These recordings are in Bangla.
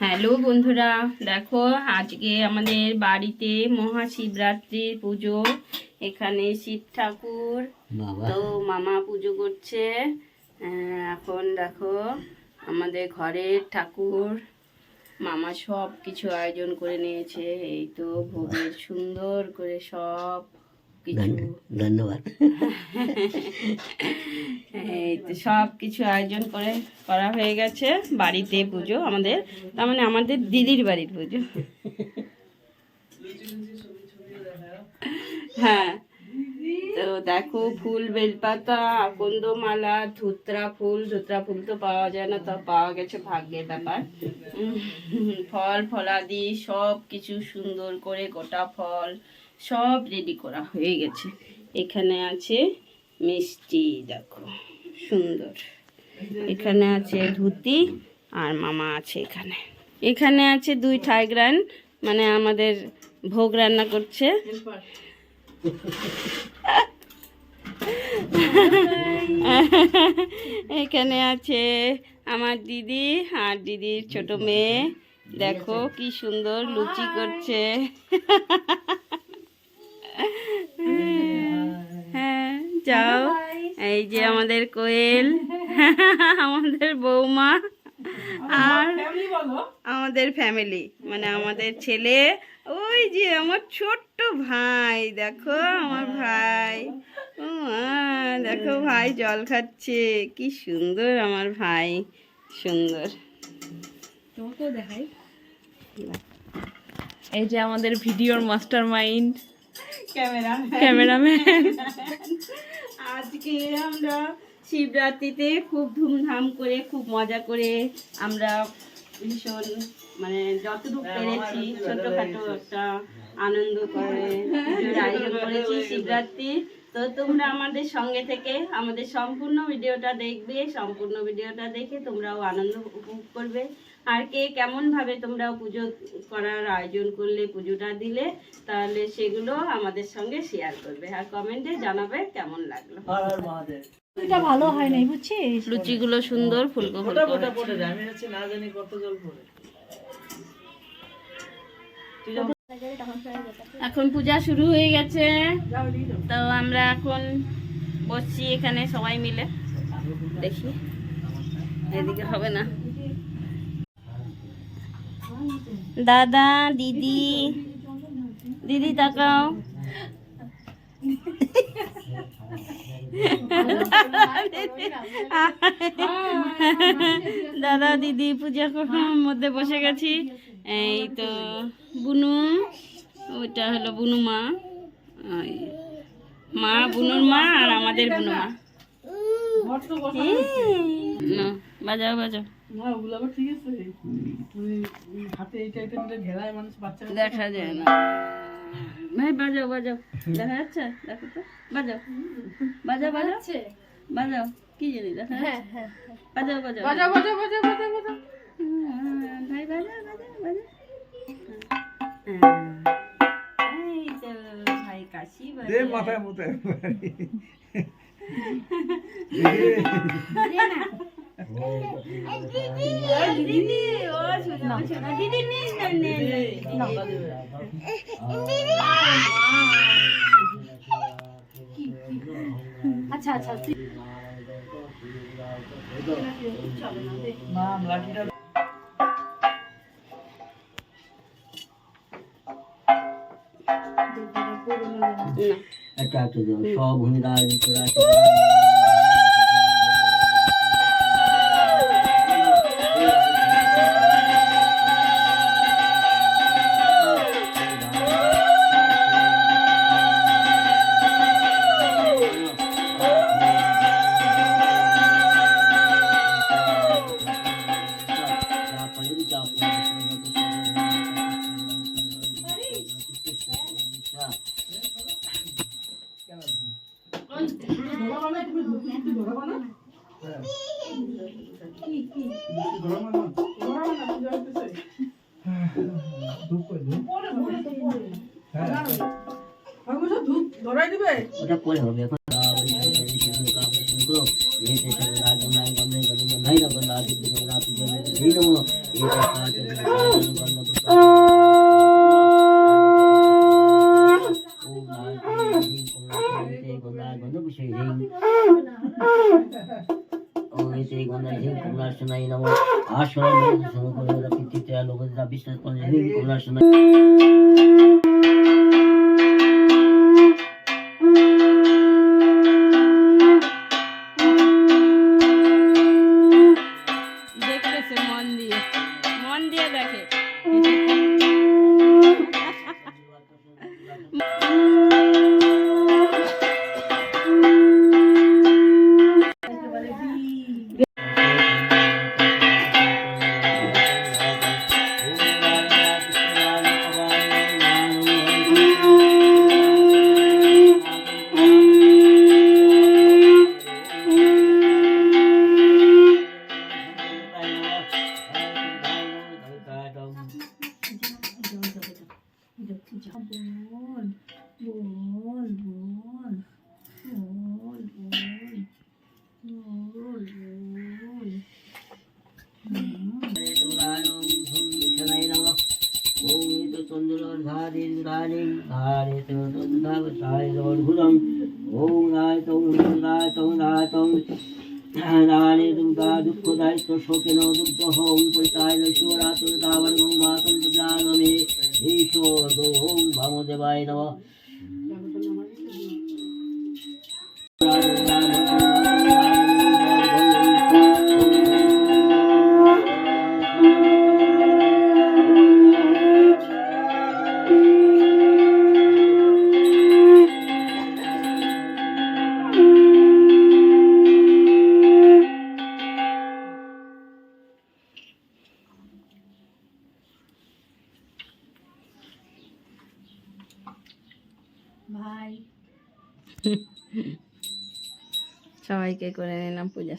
হ্যালো বন্ধুরা দেখো আজকে আমাদের বাড়িতে মহাশিবরাত্রির পুজো। এখানে শিব ঠাকুর তো মামা পুজো করছে। এখন দেখো আমাদের ঘরের ঠাকুর মামা সব কিছু আয়োজন করে নিয়েছে। এই তো ভোগের সুন্দর করে সব ধন্যবাদ। এই তো সব কিছু আয়োজন করে করা হয়ে গেছে বাড়িতে পুজো আমাদের তার মানে আমাদের দিদির বাড়ির পুজো। হ্যাঁ তো দেখো ফুল বেলপাতা আকন্দমালা ধুতরা ফুল ধুতরা ফুল তো পাওয়া যায় না তা পাওয়া গেছে ভাগ্যের ব্যাপার। ফল ফলাদি সব কিছু সুন্দর করে গোটা ফল সব রেডি করা হয়ে গেছে। এখানে আছে মিষ্টি, দেখো, সুন্দর। এখানে আছে ধুতি আর মামা আছে এখানে। এখানে আছে দুই ঠাইগ্রান মানে আমাদের ভোগ রান্না করছে। এখানে আছে আমার দিদি আর দিদির ছোট মেয়ে। দেখো কি সুন্দর লুচি করছে। হ্যাঁ যাও। এই যে আমাদের কোয়েল আমাদের বৌমা আর আমাদের ফ্যামিলি মানে আমাদের ছেলে। ওই যে আমার ছোট্ট ভাই দেখো আমার ভাই। ও দেখো ভাই জল খাচ্ছে কি সুন্দর আমার ভাই সুন্দর। দেখাই। এই যে আমাদের ভিডিওর মাস্টার মাইন্ড ক্যামেরাম্যান আজকে আমরা শিবরাত্রিতে খুব ধুমধাম করে খুব মজা করে আমরা ভীষণ মানে যতটুকু পেরেছি ছোটখাটো একটা আনন্দ করে আয়োজন করেছি শিবরাত্রি। তো তোমরা আমাদের সঙ্গে থেকে আমাদের সম্পূর্ণ ভিডিওটা দেখবে সম্পূর্ণ ভিডিওটা দেখে তোমরাও আনন্দ উপভোগ করবে। আর কে কেমন ভাবে তোমরাও পুজো করার আয়োজন করলে পুজোটা দিলে তাহলে সেগুলো আমাদের সঙ্গে শেয়ার করবে। আর কমেন্টে জানাবে কেমন লাগল। এটা ভালো হয় নাই বুঝছিস? লুচিগুলো সুন্দর ফুলকো ফুলকো আমি হচ্ছে না জানি কত জল পড়ে। এখন পূজা শুরু হয়ে গেছে। তো আমরা এখন বসছি এখানে সবাই মিলে। দেখি এদিকে হবে না। দাদা দিদি। দিদি তাকাও। দাদা দিদি পূজা করার মধ্যে বসে গেছি। এই তো বুনু ওইটা হলো বুনু মা। মা বুনুর মা আর আমাদের বুনু মা। না, বাজাও বাজাও। না ওগুলো আবার ঠিক আছে। হাতে এইটা এটা দিলে ঘেরায় মানুষ বাচ্চা দেখা যায় না। ভাই বাজাও বাজাও। দেখা যাচ্ছে? দেখো তো। বাজাও। বাজাও বাজাও। বাজাও। কি জানি দেখা যাচ্ছে? বাজাও বাজাও। বাজা বাজা বাজা বাজা বাজা হ্যাঁ, ভাই বাজাও বাজাও বাজাও। হ্যাঁ। এই তো ভাই কাশি দে বাজায় মাথায় না নে না। আচ্ছা আচ্ছা তুই না লাঠিটা না একটা একটা জল সব ভূমিকা ধরাই দিবে ওটা পরে হবে এখন নমো নাদি নমো নাদি হে নমো এটা কাতে ওম নাদি Oh. সবাইকে করে নিলাম পূজা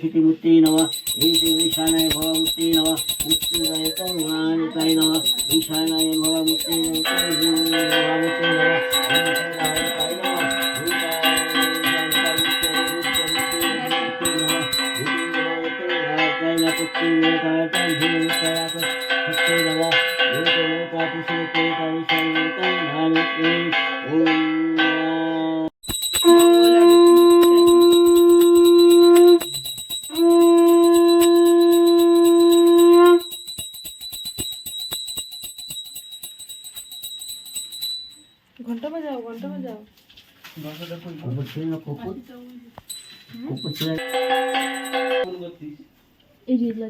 খিতি মূর্তি নব এতে ঈশানায় ভব মূর্তি নব মূর্তিদায় তমানিতায় নব ঈশানায় ভব মূর্তি নব মূর্তি নব Om ঘণ্টা বাজাও ঘণ্টা বাজাও কুকুর ছিল না কুকুর এই দিলে।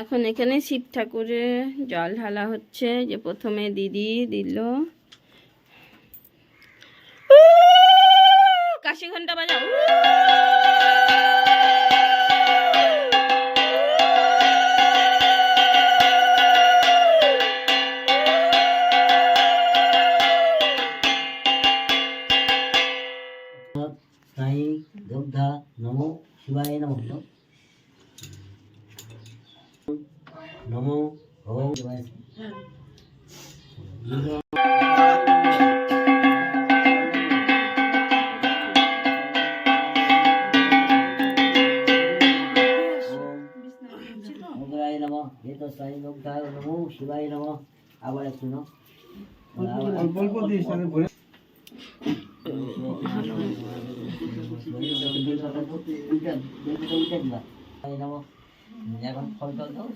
এখন এখানে শিব ঠাকুরে জল ঢালা হচ্ছে, যে প্রথমে দিদি দিল কাশি ঘণ্টা বাজাও ওমরায় নমঃ। এত সাই দুগ্ধা নমো। শিবায় নমঃ। আবার একটু অল্প অল্প এখন ফল টল দাও।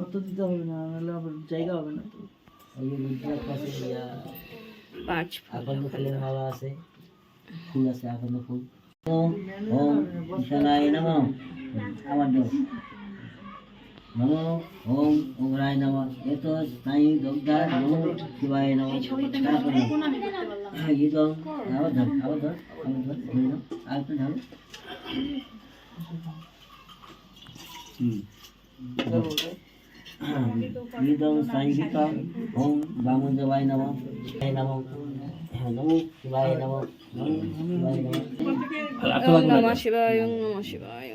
অত দিতে হবে না নাহলে আবার জায়গা হবে না তো। পাঁচ আকন্দ আছে। ফুল আছে আকন্দ ফুল। ওম ঈশানায় নমঃ। আবার দাও নমো ওম ওমরায় নমঃ এত সাই দগ্ধা নমো শিবায় নমঃ হ্যাঁ দাও আবার ধর আবার ধর আবার ধর ধরে নাও আর একটু ধরো। গীতম সাংগীতম ওম বামদেবায় নম। নম। নমো শিবায় নম নমো শিবায় নম। নমঃ শিবায়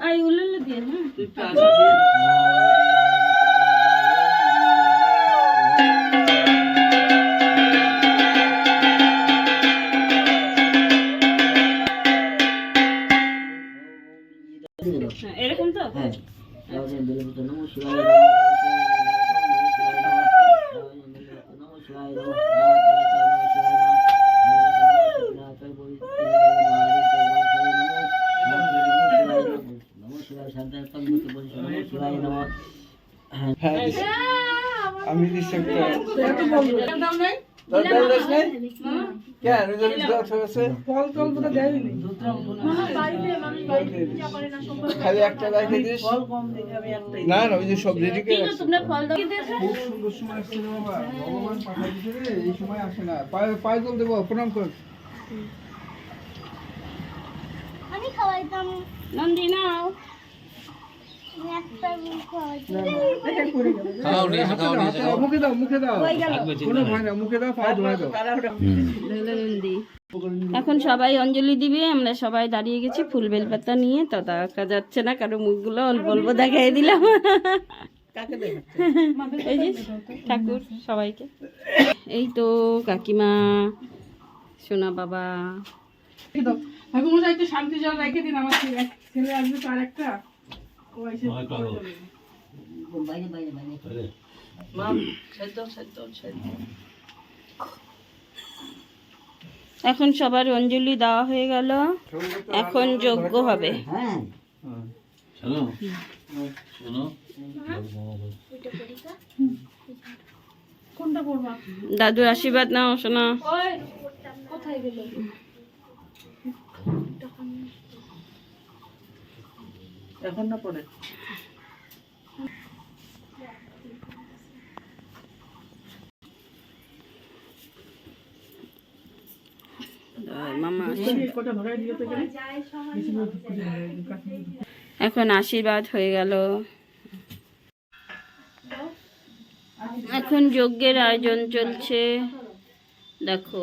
আই এগুলো দিয়ে হ্যাঁ রেজাল্ট দেওয়া আছে ফল টল তো দেয়নি। খালি একটা রেখে দিস। না না ওই যে সব রেডি করে রাখছি। তোমরা ফল দাও। খুব সুন্দর সময় আসছে বাবা। ভগবান পাঠা এই সময় আসে না। পায়ে পায়ে জল দেবো প্রণাম কর। আমি খাওয়াইতাম। নন্দী নাও একটা খাওয়াইতাম হাতে দাও, মুখে মুখে মুখে এখন সবাই অঞ্জলি দিবে, আমরা সবাই দাঁড়িয়ে গেছি ফুল বেলপাতা নিয়ে। তো দেখা যাচ্ছে না কারও মুখগুলো, অল্প অল্প দেখাই দিলাম। ঠাকুর সবাইকে। এই তো কাকিমা, সোনা বাবা। শান্তি জল রেখে দিন, আমার ছেলে আসবে তো আর একটা। বাইরে এখন সবার অঞ্জলি দেওয়া হয়ে গেল। এখন যজ্ঞ হবে। হ্যাঁ। কোনটা পড়বা? দাদুর আশীর্বাদ নাও শোনা। কোথায় গেল? এখন না গেলে এখন আশীর্বাদ হয়ে গেল। এখন যজ্ঞের আয়োজন চলছে। দেখো।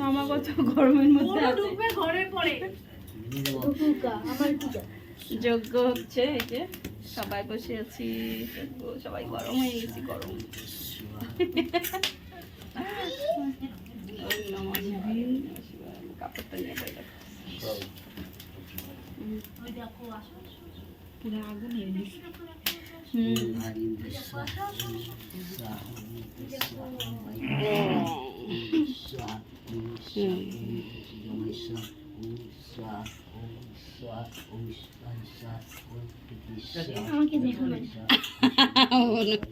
মামা কত গরমের মধ্যে আছে। যজ্ঞ হচ্ছে এই যে সবাই বসে আছি সবাই গরম হয়ে গেছি গরম। কাপড়টা নিয়ে পুরো আগুন হয়ে গেছে আমাকে দেখো না।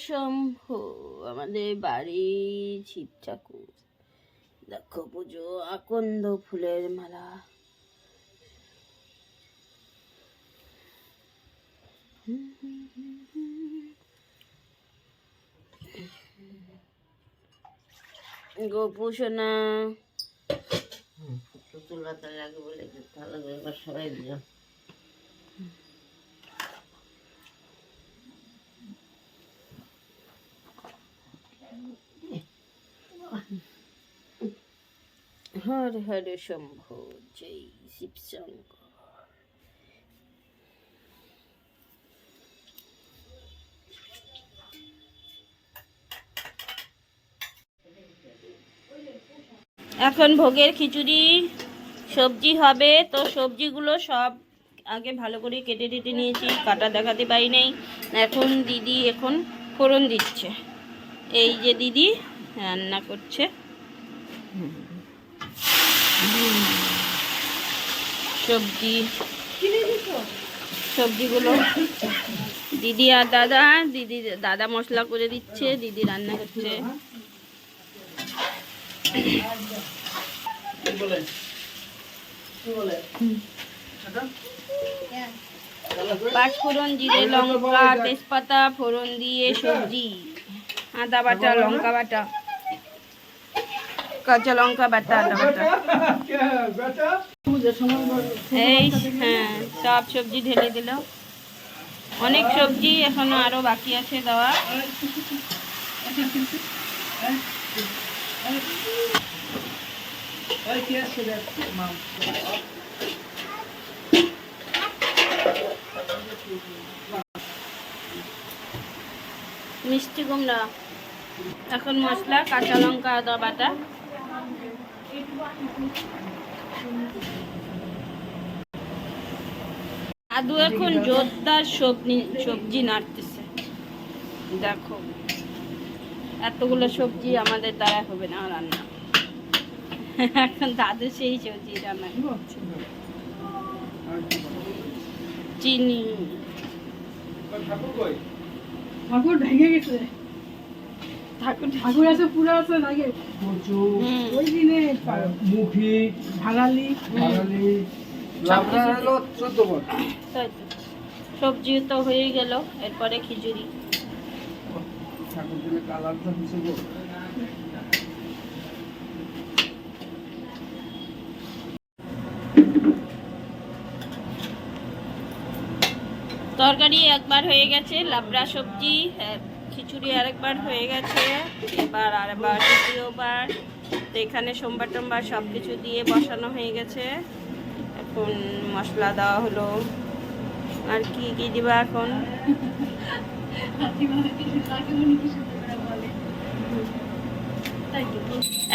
অসম্ভব আমাদের বাড়ি শিব ঠাকুর। দক্ষ পুজো, আকন্দ ফুলের মালা। গোপু সোনা। তোলা বলে ভালো করে সবাই দিলাম। হর হর শম্ভু, জয় শিবশঙ্কর এখন ভোগের খিচুড়ি, সবজি হবে, তো সবজিগুলো সব আগে ভালো করে কেটে টেটে নিয়েছি, কাটা দেখাতে পারি নাই। এখন দিদি এখন ফোড়ন দিচ্ছে। এই যে দিদি রান্না করছে। সবজি। সবজিগুলো। দিদি আর দাদা দিদি দাদা মশলা করে দিচ্ছে দিদি রান্না করছে। পাঁচ ফোড়ন জিরে লঙ্কা তেজপাতা ফোড়ন দিয়ে সবজি। আদা বাটা লঙ্কা বাটা। কাঁচা লঙ্কা বাটা আদা বাটা? এই হ্যাঁ সব সবজি ঢেলে দিল। অনেক সবজি এখনও আরও বাকি আছে দেওয়া। মিষ্টি কুমড়া, এখন মশলা, কাঁচা লঙ্কা, আদা বাটা। আদু এখন জোরদার সবজি সবজি নাড়তেছে। দেখো এতগুলো সবজি আমাদের দ্বারা হবে না রান্না। এখন দাদু সেই সবজি রান্না। চিনি। ঠাকুর ঠাকুর ভেঙে গেছে। ঠাকুর ঠাকুর আছে পুরো আছে লাগে। ওই দিনে মুখি ভাঙালি বাঙালি সবজি তো হয়ে গেল এরপরে খিচুড়ি। তরকারি একবার হয়ে গেছে লাবড়া সবজি হ্যাঁ, খিচুড়ি আরেকবার হয়ে গেছে এবার আরেকবার দ্বিতীয়বার। তো এখানে সোমবার টোমবার সব কিছু দিয়ে বসানো হয়ে গেছে। এখন মশলা দেওয়া হলো। আর কি কি দিবা এখন?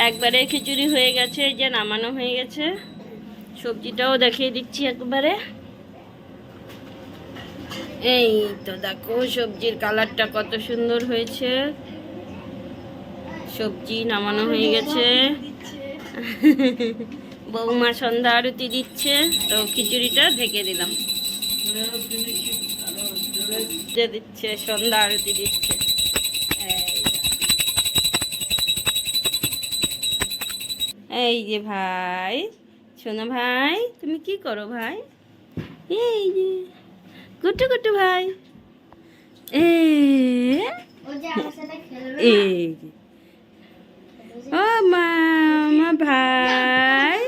একবারে খিচুড়ি হয়ে গেছে যে নামানো হয়ে গেছে। সবজিটাও দেখিয়ে দিচ্ছি একবারে। এই তো দেখো, সবজির কালারটা কত সুন্দর হয়েছে। সবজি নামানো হয়ে গেছে। বৌমা সন্ধ্যা আরতি দিচ্ছে তো খিচুড়িটা ঢেকে দিলাম দিচ্ছে সন্ধ্যা আরতি দিচ্ছে এই। যে ভাই শোনো ভাই তুমি কি করো ভাই এই যে গুট্টু গুট্টু ভাই এই যে। ও মামা ভাই